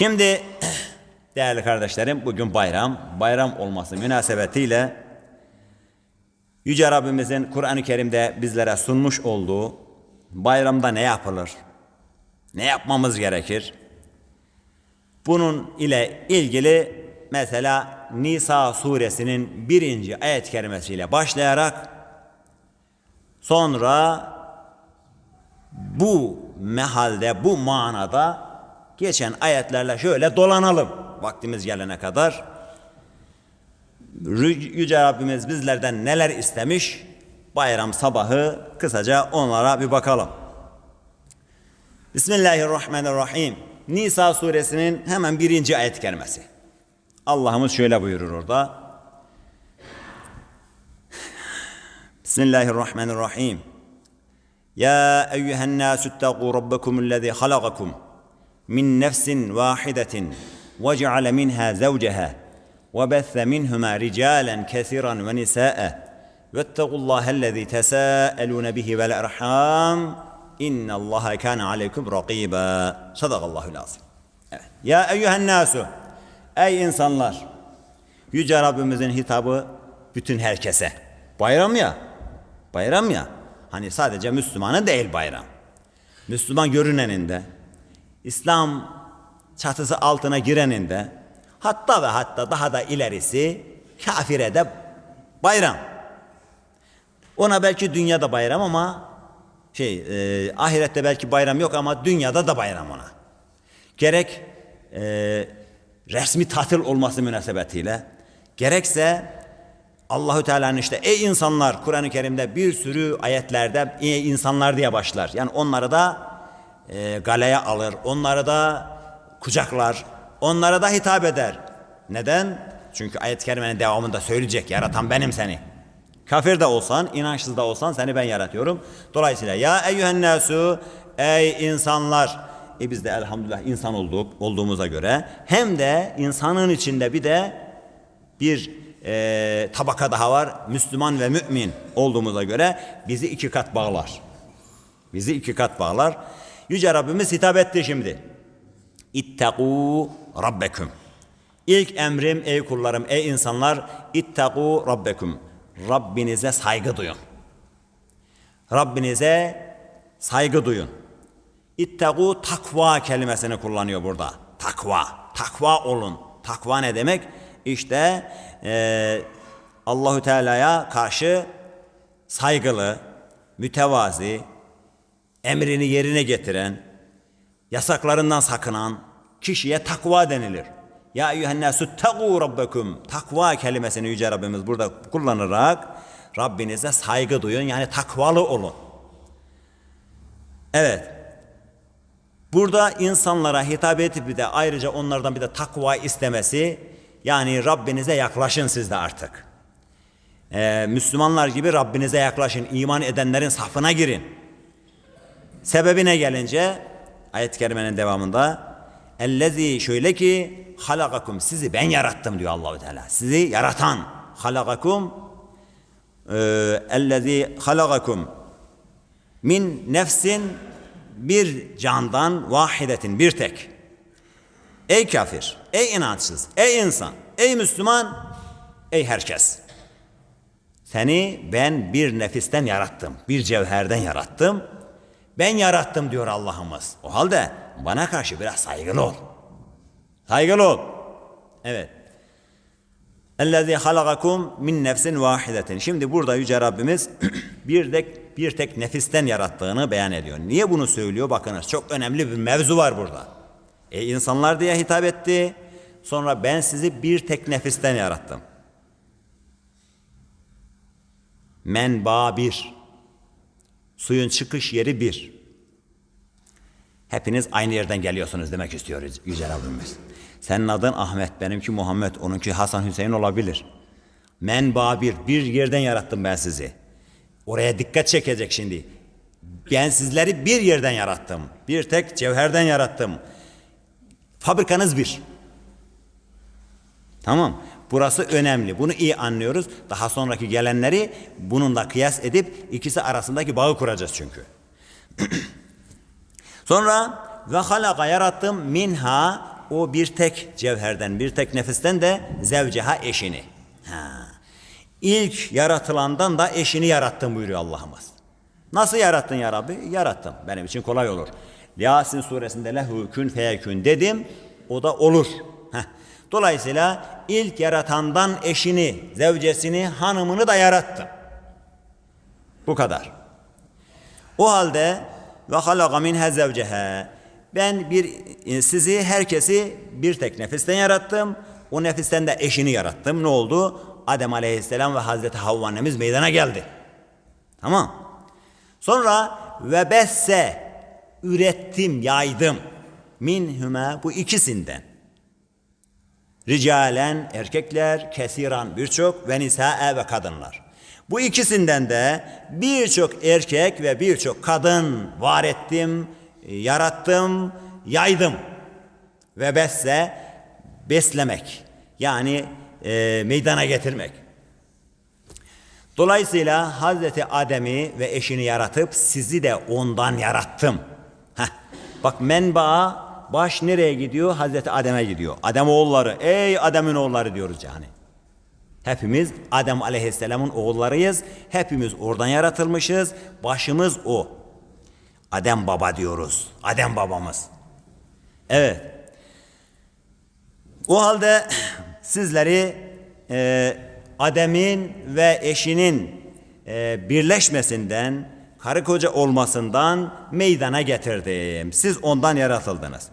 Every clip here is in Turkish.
Şimdi değerli kardeşlerim bugün bayram. Bayram olması münasebetiyle Yüce Rabbimizin Kur'an-ı Kerim'de bizlere sunmuş olduğu bayramda ne yapılır? Ne yapmamız gerekir? Bunun ile ilgili mesela Nisa suresinin birinci ayet kerimesiyle başlayarak sonra bu mehalde, bu manada geçen ayetlerle şöyle dolanalım vaktimiz gelene kadar. Yüce Rabbimiz bizlerden neler istemiş? Bayram sabahı kısaca onlara bir bakalım. Bismillahirrahmanirrahim. Nisa suresinin hemen birinci ayet kelimesi. Allah'ımız şöyle buyurur orada. Bismillahirrahmanirrahim. Ya eyyühen nâsü ttegû rabbekumüllezî halagakum. من نفس واحدة وجعل منها زوجها وبث منهما رجالا كثيرا ونساء واتقوا الله الذي تساءلون به والأرحام إن الله كان عليكم رقيبا صدق الله العظيم Evet. Ya eyyühen nasu Ey insanlar Yüce Rabbimizin hitabı bütün herkese. Bayram ya. Bayram ya. Hani sadece Müslümanı değil bayram. Müslüman görüneninde, İslam çatısı altına gireninde, hatta ve hatta daha da ilerisi kafire de bayram. Ona belki dünyada bayram ama şey e, ahirette belki bayram yok ama dünyada da bayram ona. Gerek e, resmi tatil olması münasebetiyle gerekse Allahü Teala'nın işte ey insanlar Kur'an-ı Kerim'de bir sürü ayetlerde ey insanlar diye başlar. Yani onları da e, galeye alır, onları da kucaklar, onlara da hitap eder. Neden? Çünkü ayet-i kerimenin devamında söyleyecek yaratan benim seni. Kafir de olsan, inançsız da olsan seni ben yaratıyorum. Dolayısıyla ya eyyühen nasu ey insanlar e biz de elhamdülillah insan olduk olduğumuza göre hem de insanın içinde bir de bir e, tabaka daha var. Müslüman ve mümin olduğumuza göre bizi iki kat bağlar. Bizi iki kat bağlar. Yüce Rabbimiz hitap etti şimdi. İttegû rabbeküm. İlk emrim ey kullarım, ey insanlar ittegû rabbeküm. Rabbinize saygı duyun. Rabbinize saygı duyun. İttegû takva kelimesini kullanıyor burada. Takva. Takva olun. Takva ne demek? İşte e, Allahü Teala'ya karşı saygılı, mütevazi, emrini yerine getiren, yasaklarından sakınan kişiye takva denilir. Ya eyyühennâsü tegû rabbekum. Takva kelimesini Yüce Rabbimiz burada kullanarak Rabbinize saygı duyun yani takvalı olun. Evet. Burada insanlara hitap edip bir de ayrıca onlardan bir de takva istemesi yani Rabbinize yaklaşın siz de artık. Ee, Müslümanlar gibi Rabbinize yaklaşın. iman edenlerin safına girin. Sebebine gelince ayet-i kerimenin devamında Ellezî şöyle ki halakakum sizi ben yarattım diyor Allahu Teala. Sizi yaratan halakakum e, ellezî halakakum min nefsin bir candan vahidetin bir tek. Ey kafir, ey inançsız, ey insan, ey Müslüman, ey herkes. Seni ben bir nefisten yarattım, bir cevherden yarattım. Ben yarattım diyor Allah'ımız. O halde bana karşı biraz saygılı ol. Saygılı ol. Evet. Ellezî halagakum min nefsin vahidetin. Şimdi burada Yüce Rabbimiz bir tek, bir tek nefisten yarattığını beyan ediyor. Niye bunu söylüyor? Bakınız çok önemli bir mevzu var burada. E insanlar diye hitap etti. Sonra ben sizi bir tek nefisten yarattım. Menba bir. Suyun çıkış yeri bir. Hepiniz aynı yerden geliyorsunuz demek istiyoruz Yüce Rabbimiz. Senin adın Ahmet, benimki Muhammed, onunki Hasan Hüseyin olabilir. Menba bir, bir yerden yarattım ben sizi. Oraya dikkat çekecek şimdi. Ben sizleri bir yerden yarattım. Bir tek cevherden yarattım. Fabrikanız bir. Tamam. Burası önemli. Bunu iyi anlıyoruz. Daha sonraki gelenleri bununla kıyas edip ikisi arasındaki bağı kuracağız çünkü. Sonra ve halaka yarattım minha o bir tek cevherden, bir tek nefisten de zevceha eşini. Ha. İlk yaratılandan da eşini yarattım buyuruyor Allah'ımız. Nasıl yarattın ya Rabbi? Yarattım. Benim için kolay olur. Yasin suresinde lehu kün feyekün dedim. O da olur. Heh. Dolayısıyla ilk yaratandan eşini, zevcesini, hanımını da yarattım. Bu kadar. O halde ve halaka minha zevceha. Ben bir e, sizi herkesi bir tek nefisten yarattım. O nefisten de eşini yarattım. Ne oldu? Adem Aleyhisselam ve Hazreti Havva annemiz meydana geldi. Tamam. Sonra ve besse ürettim, yaydım. Minhüme bu ikisinden. Ricalen erkekler, kesiran birçok ve nisae ve kadınlar. Bu ikisinden de birçok erkek ve birçok kadın var ettim, yarattım, yaydım. Ve besse beslemek yani e, meydana getirmek. Dolayısıyla Hazreti Adem'i ve eşini yaratıp sizi de ondan yarattım. Heh. Bak menba baş nereye gidiyor? Hazreti Adem'e gidiyor. Adem oğulları, ey Adem'in oğulları diyoruz yani. Hepimiz Adem Aleyhisselam'ın oğullarıyız. Hepimiz oradan yaratılmışız. Başımız o. Adem baba diyoruz. Adem babamız. Evet. O halde sizleri e, Adem'in ve eşinin e, birleşmesinden, karı koca olmasından meydana getirdim. Siz ondan yaratıldınız.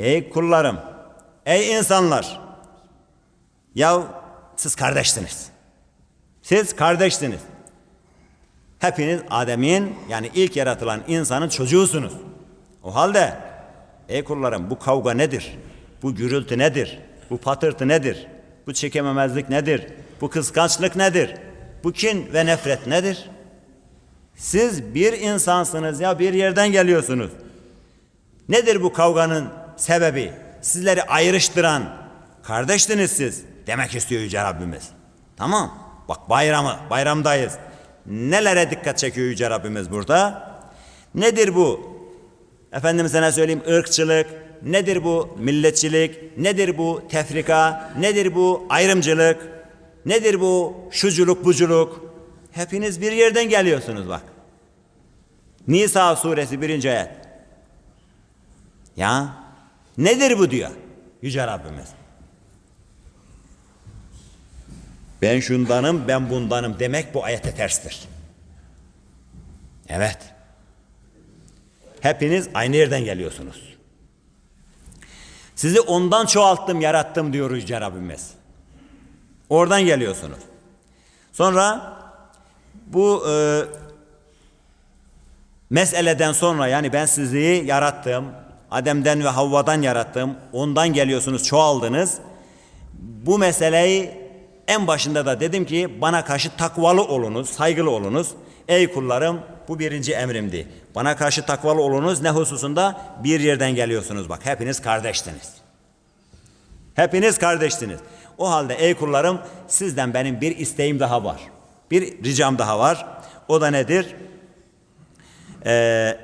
Ey kullarım, ey insanlar, ya siz kardeşsiniz. Siz kardeşsiniz. Hepiniz Adem'in yani ilk yaratılan insanın çocuğusunuz. O halde ey kullarım bu kavga nedir? Bu gürültü nedir? Bu patırtı nedir? Bu çekememezlik nedir? Bu kıskançlık nedir? Bu kin ve nefret nedir? Siz bir insansınız ya bir yerden geliyorsunuz. Nedir bu kavganın sebebi? Sizleri ayrıştıran kardeştiniz siz. Demek istiyor Yüce Rabbimiz. Tamam. Bak bayramı, bayramdayız. Nelere dikkat çekiyor Yüce Rabbimiz burada? Nedir bu? Efendim sana söyleyeyim ırkçılık, nedir bu milletçilik, nedir bu tefrika, nedir bu ayrımcılık, nedir bu şuculuk buculuk? Hepiniz bir yerden geliyorsunuz bak. Nisa suresi birinci ayet. Ya nedir bu diyor Yüce Rabbimiz. Ben şundanım, ben bundanım demek bu ayete terstir. Evet. Hepiniz aynı yerden geliyorsunuz. Sizi ondan çoğalttım, yarattım diyor Yüce Rabbimiz. Oradan geliyorsunuz. Sonra bu e, meseleden sonra yani ben sizi yarattım, Adem'den ve Havva'dan yarattım, ondan geliyorsunuz, çoğaldınız. Bu meseleyi en başında da dedim ki bana karşı takvalı olunuz, saygılı olunuz. Ey kullarım bu birinci emrimdi. Bana karşı takvalı olunuz ne hususunda? Bir yerden geliyorsunuz bak hepiniz kardeşsiniz. Hepiniz kardeşsiniz. O halde ey kullarım sizden benim bir isteğim daha var. Bir ricam daha var. O da nedir? Ee,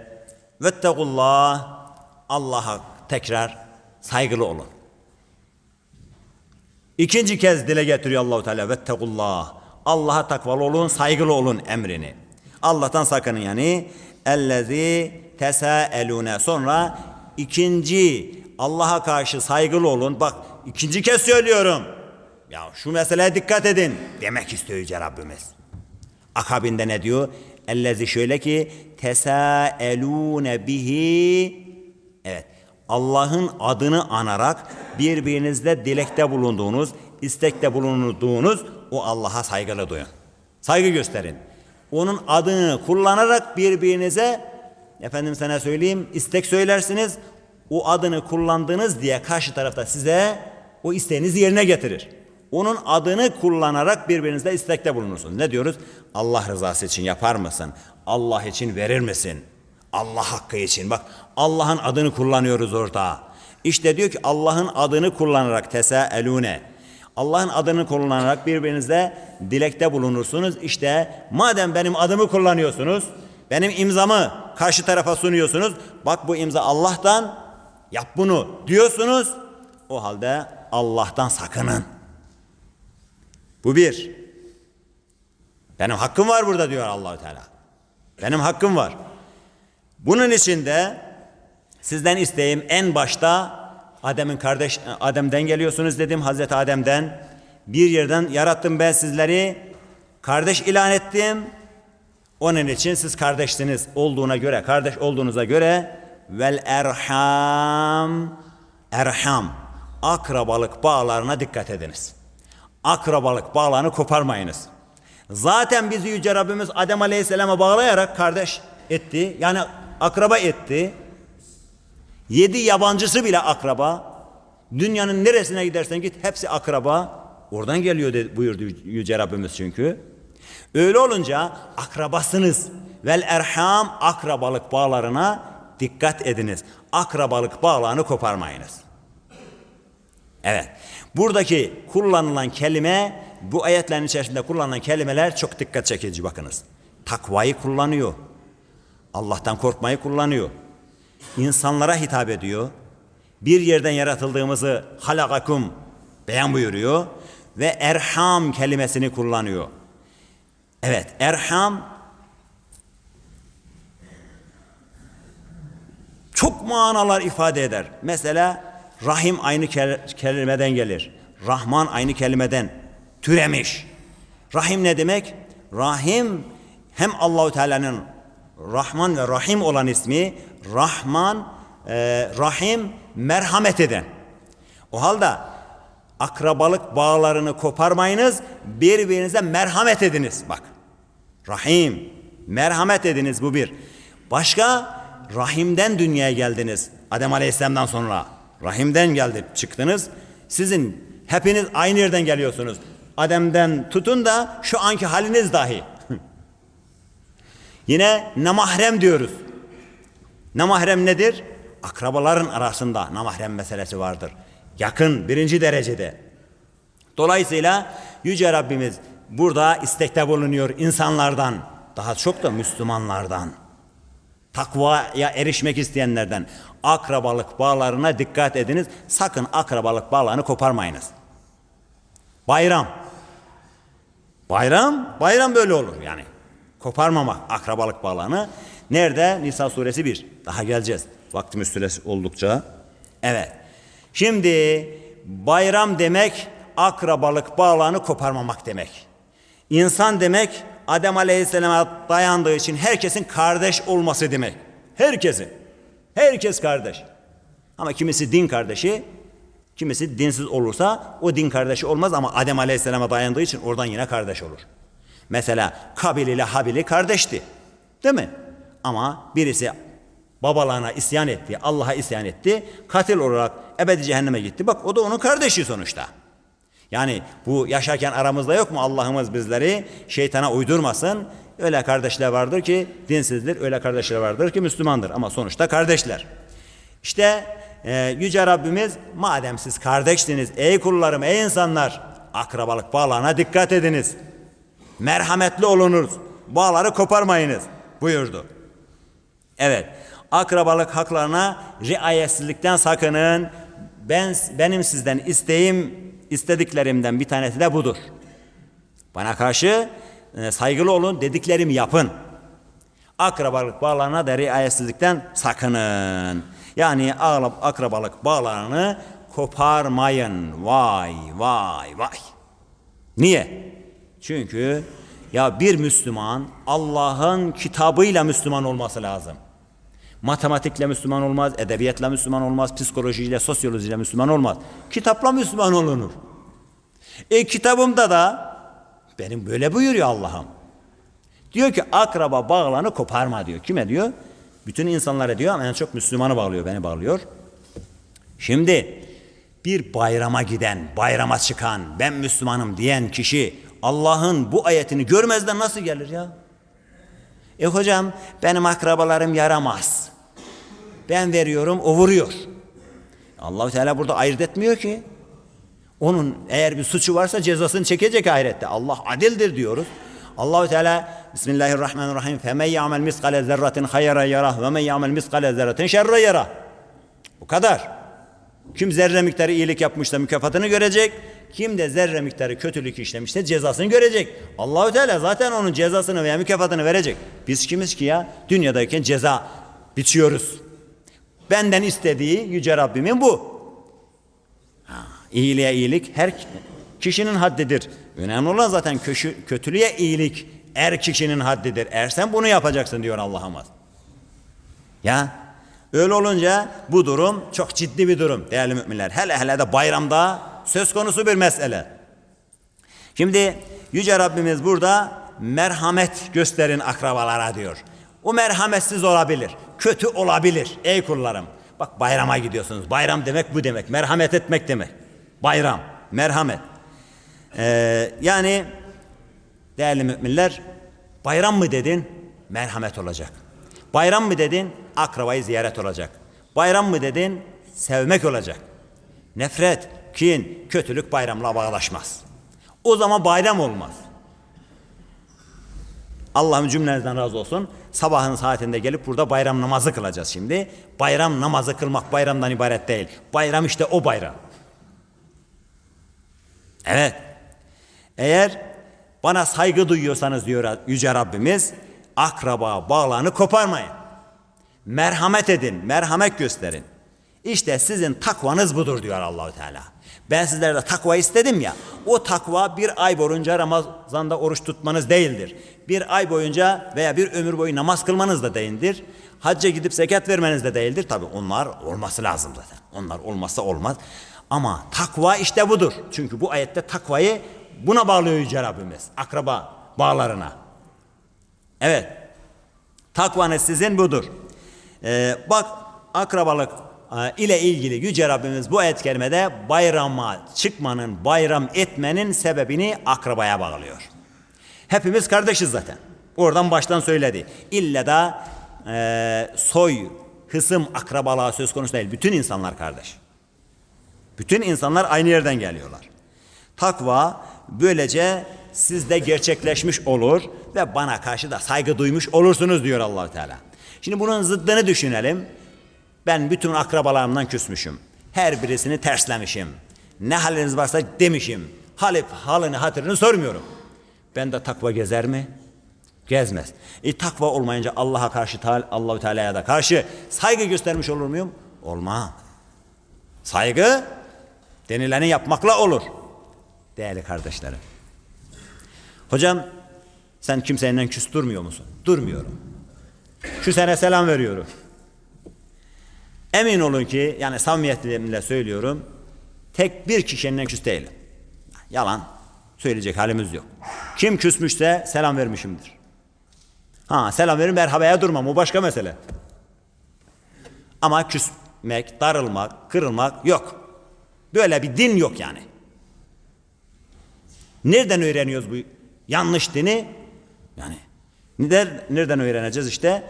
Allah'a tekrar saygılı olun. İkinci kez dile getiriyor Allahu Teala vettegullah. Allah'a takvalı olun, saygılı olun emrini. Allah'tan sakının yani. Ellezî tesâelûne. Sonra ikinci Allah'a karşı saygılı olun. Bak ikinci kez söylüyorum. Ya şu meseleye dikkat edin. Demek istiyor Yüce Rabbimiz. Akabinde ne diyor? Ellezi şöyle ki tesâelûne bihi. Evet. Allah'ın adını anarak birbirinizle dilekte bulunduğunuz, istekte bulunduğunuz o Allah'a saygılı duyun. Saygı gösterin. Onun adını kullanarak birbirinize efendim sana söyleyeyim istek söylersiniz. O adını kullandınız diye karşı tarafta size o isteğinizi yerine getirir. Onun adını kullanarak birbirinizle istekte bulunursunuz. Ne diyoruz? Allah rızası için yapar mısın? Allah için verir misin? Allah hakkı için. Bak Allah'ın adını kullanıyoruz orada. İşte diyor ki Allah'ın adını kullanarak tesaelune. Allah'ın adını kullanarak birbirinizle dilekte bulunursunuz. İşte madem benim adımı kullanıyorsunuz, benim imzamı karşı tarafa sunuyorsunuz. Bak bu imza Allah'tan, yap bunu diyorsunuz. O halde Allah'tan sakının. Bu bir. Benim hakkım var burada diyor Allahü Teala. Benim hakkım var. Bunun için de sizden isteğim en başta Adem'in kardeş Adem'den geliyorsunuz dedim Hazreti Adem'den. Bir yerden yarattım ben sizleri. Kardeş ilan ettim. Onun için siz kardeşsiniz olduğuna göre, kardeş olduğunuza göre vel erham erham akrabalık bağlarına dikkat ediniz. Akrabalık bağlarını koparmayınız. Zaten bizi Yüce Rabbimiz Adem Aleyhisselam'a bağlayarak kardeş etti. Yani akraba etti. Yedi yabancısı bile akraba. Dünyanın neresine gidersen git hepsi akraba. Oradan geliyor de, buyurdu Yüce Rabbimiz çünkü. Öyle olunca akrabasınız. Vel erham akrabalık bağlarına dikkat ediniz. Akrabalık bağlarını koparmayınız. Evet. Buradaki kullanılan kelime bu ayetlerin içerisinde kullanılan kelimeler çok dikkat çekici bakınız. Takvayı kullanıyor. Allah'tan korkmayı kullanıyor. İnsanlara hitap ediyor. Bir yerden yaratıldığımızı halakakum beyan buyuruyor ve erham kelimesini kullanıyor. Evet, erham çok manalar ifade eder. Mesela rahim aynı kelimeden gelir. Rahman aynı kelimeden türemiş. Rahim ne demek? Rahim hem Allahu Teala'nın Rahman ve Rahim olan ismi Rahman, e, Rahim merhamet eden. O halde akrabalık bağlarını koparmayınız, birbirinize merhamet ediniz. Bak, Rahim, merhamet ediniz bu bir. Başka, Rahim'den dünyaya geldiniz. Adem Aleyhisselam'dan sonra. Rahim'den geldi, çıktınız. Sizin hepiniz aynı yerden geliyorsunuz. Adem'den tutun da şu anki haliniz dahi. Yine namahrem diyoruz. Namahrem nedir? Akrabaların arasında namahrem meselesi vardır. Yakın birinci derecede. Dolayısıyla Yüce Rabbimiz burada istekte bulunuyor insanlardan. Daha çok da Müslümanlardan. Takvaya erişmek isteyenlerden. Akrabalık bağlarına dikkat ediniz. Sakın akrabalık bağlarını koparmayınız. Bayram. Bayram, bayram böyle olur yani. Koparmamak akrabalık bağlarını. Nerede? Nisa suresi 1. Daha geleceğiz. Vaktimiz süresi oldukça. Evet. Şimdi bayram demek akrabalık bağlarını koparmamak demek. İnsan demek Adem Aleyhisselam'a dayandığı için herkesin kardeş olması demek. Herkesin. Herkes kardeş. Ama kimisi din kardeşi, kimisi dinsiz olursa o din kardeşi olmaz ama Adem Aleyhisselam'a dayandığı için oradan yine kardeş olur. Mesela Kabil ile Habil'i kardeşti. Değil mi? Ama birisi babalarına isyan etti, Allah'a isyan etti. Katil olarak ebedi cehenneme gitti. Bak o da onun kardeşi sonuçta. Yani bu yaşarken aramızda yok mu Allah'ımız bizleri şeytana uydurmasın. Öyle kardeşler vardır ki dinsizdir, öyle kardeşler vardır ki Müslümandır ama sonuçta kardeşler. İşte e, Yüce Rabbimiz madem siz kardeşsiniz ey kullarım ey insanlar akrabalık bağlarına dikkat ediniz. Merhametli olunuz. Bağları koparmayınız buyurdu. Evet. Akrabalık haklarına riayetsizlikten sakının. Ben benim sizden isteğim istediklerimden bir tanesi de budur. Bana karşı e, saygılı olun, dediklerimi yapın. Akrabalık bağlarına da riayetsizlikten sakının. Yani akrabalık bağlarını koparmayın. Vay vay vay. Niye? Çünkü ya bir Müslüman Allah'ın kitabıyla Müslüman olması lazım. Matematikle Müslüman olmaz, edebiyatla Müslüman olmaz, psikolojiyle, sosyolojiyle Müslüman olmaz. Kitapla Müslüman olunur. E kitabımda da benim böyle buyuruyor Allah'ım. Diyor ki akraba bağlarını koparma diyor. Kime diyor? Bütün insanlara diyor ama en çok Müslümanı bağlıyor, beni bağlıyor. Şimdi bir bayrama giden, bayrama çıkan, ben Müslümanım diyen kişi Allah'ın bu ayetini görmezden nasıl gelir ya? E hocam benim akrabalarım yaramaz. Ben veriyorum o vuruyor. Allahu Teala burada ayırt etmiyor ki. Onun eğer bir suçu varsa cezasını çekecek ahirette. Allah adildir diyoruz. Allahu Teala Bismillahirrahmanirrahim. Femen ya'mel miskale zerratin hayra yarah ve men ya'mel miskale zerratin şerre yarah. Bu kadar. Kim zerre miktarı iyilik yapmışsa mükafatını görecek. Kim de zerre miktarı kötülük işlemişse cezasını görecek. Allahü Teala zaten onun cezasını veya mükafatını verecek. Biz kimiz ki ya? Dünyadayken ceza biçiyoruz. Benden istediği yüce Rabbimin bu. İyiliğe iyilik her kişinin haddidir. Önemli olan zaten köşü, kötülüğe iyilik er kişinin haddidir. Eğer sen bunu yapacaksın diyor Allah'ımız. Ya öyle olunca bu durum çok ciddi bir durum değerli müminler. Hele hele de bayramda söz konusu bir mesele. Şimdi Yüce Rabbimiz burada merhamet gösterin akrabalara diyor. O merhametsiz olabilir, kötü olabilir ey kullarım. Bak bayrama gidiyorsunuz. Bayram demek bu demek. Merhamet etmek demek. Bayram, merhamet. Ee, yani değerli müminler bayram mı dedin? Merhamet olacak. Bayram mı dedin? Akrabayı ziyaret olacak. Bayram mı dedin? Sevmek olacak. Nefret, kin, kötülük bayramla bağlaşmaz. O zaman bayram olmaz. Allah'ım cümlenizden razı olsun. Sabahın saatinde gelip burada bayram namazı kılacağız şimdi. Bayram namazı kılmak bayramdan ibaret değil. Bayram işte o bayram. Evet. Eğer bana saygı duyuyorsanız diyor Yüce Rabbimiz, akraba bağlarını koparmayın. Merhamet edin, merhamet gösterin. İşte sizin takvanız budur diyor Allahu Teala. Ben sizlerde takva istedim ya. O takva bir ay boyunca Ramazan'da oruç tutmanız değildir. Bir ay boyunca veya bir ömür boyu namaz kılmanız da değildir. Hacca gidip zekat vermeniz de değildir. Tabi onlar olması lazım zaten. Onlar olmazsa olmaz. Ama takva işte budur. Çünkü bu ayette takvayı buna bağlıyor Yüce Rabbimiz. Akraba bağlarına. Evet. Takvanız sizin budur. Ee, bak akrabalık ile ilgili Yüce Rabbimiz bu ayet kerimede bayrama çıkmanın, bayram etmenin sebebini akrabaya bağlıyor. Hepimiz kardeşiz zaten. Oradan baştan söyledi. İlla da e, soy, hısım, akrabalığa söz konusu değil. Bütün insanlar kardeş. Bütün insanlar aynı yerden geliyorlar. Takva böylece sizde gerçekleşmiş olur ve bana karşı da saygı duymuş olursunuz diyor allah Teala. Şimdi bunun zıddını düşünelim. Ben bütün akrabalarımdan küsmüşüm. Her birisini terslemişim. Ne haliniz varsa demişim. Halip halini hatırını sormuyorum. Ben de takva gezer mi? Gezmez. E takva olmayınca Allah'a karşı Allahu Teala'ya da karşı saygı göstermiş olur muyum? Olmam. Saygı denileni yapmakla olur. Değerli kardeşlerim. Hocam sen kimseyle küs durmuyor musun? Durmuyorum. Şu sene selam veriyorum. Emin olun ki yani samimiyetimle söylüyorum. Tek bir kişinin küs değilim. Yalan söyleyecek halimiz yok. Kim küsmüşse selam vermişimdir. Ha selam verin merhabaya durmam o başka mesele. Ama küsmek, darılmak, kırılmak yok. Böyle bir din yok yani. Nereden öğreniyoruz bu yanlış dini? Yani nereden öğreneceğiz işte?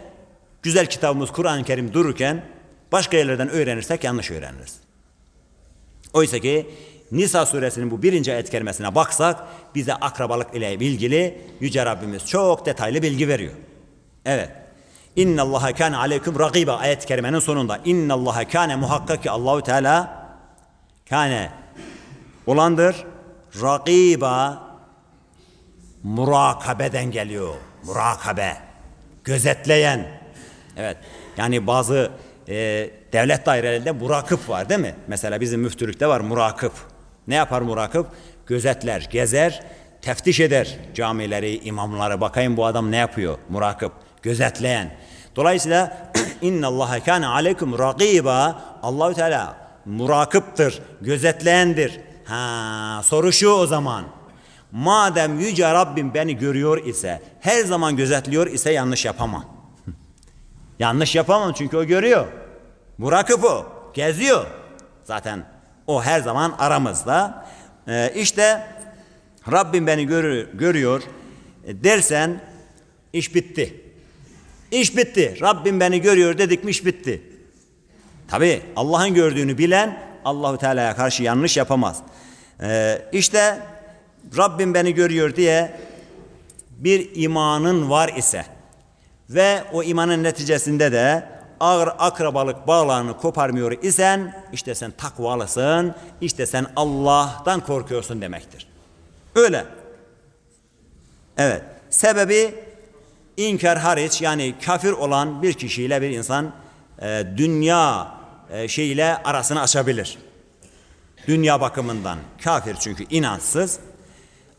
Güzel kitabımız Kur'an-ı Kerim dururken başka yerlerden öğrenirsek yanlış öğreniriz. Oysa ki Nisa suresinin bu birinci ayet kerimesine baksak bize akrabalık ile ilgili Yüce Rabbimiz çok detaylı bilgi veriyor. Evet. İnna Allaha kana aleyküm rakiba ayet kerimenin sonunda. İnna Allaha kana muhakkak ki Allahu Teala kane olandır. Rakiba murakabeden geliyor. Murakabe. Gözetleyen. Evet. Yani bazı e, devlet dairelerinde murakıp var değil mi? Mesela bizim müftülükte var murakıp. Ne yapar murakıp? Gözetler, gezer, teftiş eder camileri, imamları. Bakayım bu adam ne yapıyor? Murakıp, gözetleyen. Dolayısıyla inna Allah kana aleyküm rakiba. Allahü Teala murakıptır, gözetleyendir. Ha, soru şu o zaman. Madem yüce Rabbim beni görüyor ise, her zaman gözetliyor ise yanlış yapamam. Yanlış yapamam çünkü o görüyor. Murakip o, geziyor. Zaten o her zaman aramızda. Ee, işte Rabbim beni görür, görüyor dersen iş bitti. İş bitti. Rabbim beni görüyor dedik mi iş bitti. Tabi Allah'ın gördüğünü bilen Allahu Teala'ya karşı yanlış yapamaz. Ee, işte Rabbim beni görüyor diye bir imanın var ise ve o imanın neticesinde de ağır akrabalık bağlarını koparmıyor isen işte sen takvalısın, işte sen Allah'tan korkuyorsun demektir. Öyle. Evet. Sebebi inkar hariç yani kafir olan bir kişiyle bir insan e, dünya e, şeyiyle arasını açabilir. Dünya bakımından kafir çünkü inançsız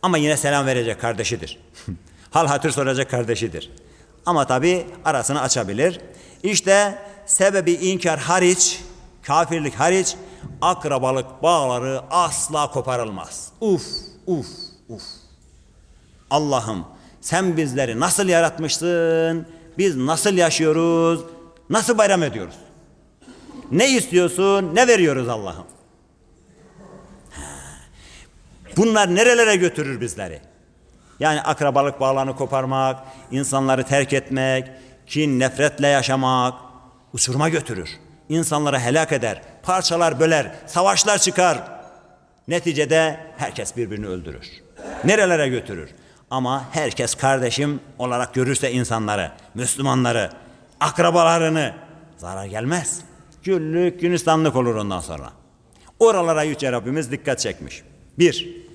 ama yine selam verecek kardeşidir. Hal hatır soracak kardeşidir. Ama tabi arasını açabilir. İşte sebebi inkar hariç, kafirlik hariç akrabalık bağları asla koparılmaz. Uf, uf, uf. Allah'ım sen bizleri nasıl yaratmışsın? Biz nasıl yaşıyoruz? Nasıl bayram ediyoruz? Ne istiyorsun? Ne veriyoruz Allah'ım? Bunlar nerelere götürür bizleri? Yani akrabalık bağlarını koparmak, insanları terk etmek, kin, nefretle yaşamak uçuruma götürür. İnsanları helak eder, parçalar böler, savaşlar çıkar. Neticede herkes birbirini öldürür. Nerelere götürür? Ama herkes kardeşim olarak görürse insanları, Müslümanları, akrabalarını zarar gelmez. Güllük, günistanlık olur ondan sonra. Oralara Yüce Rabbimiz dikkat çekmiş. Bir,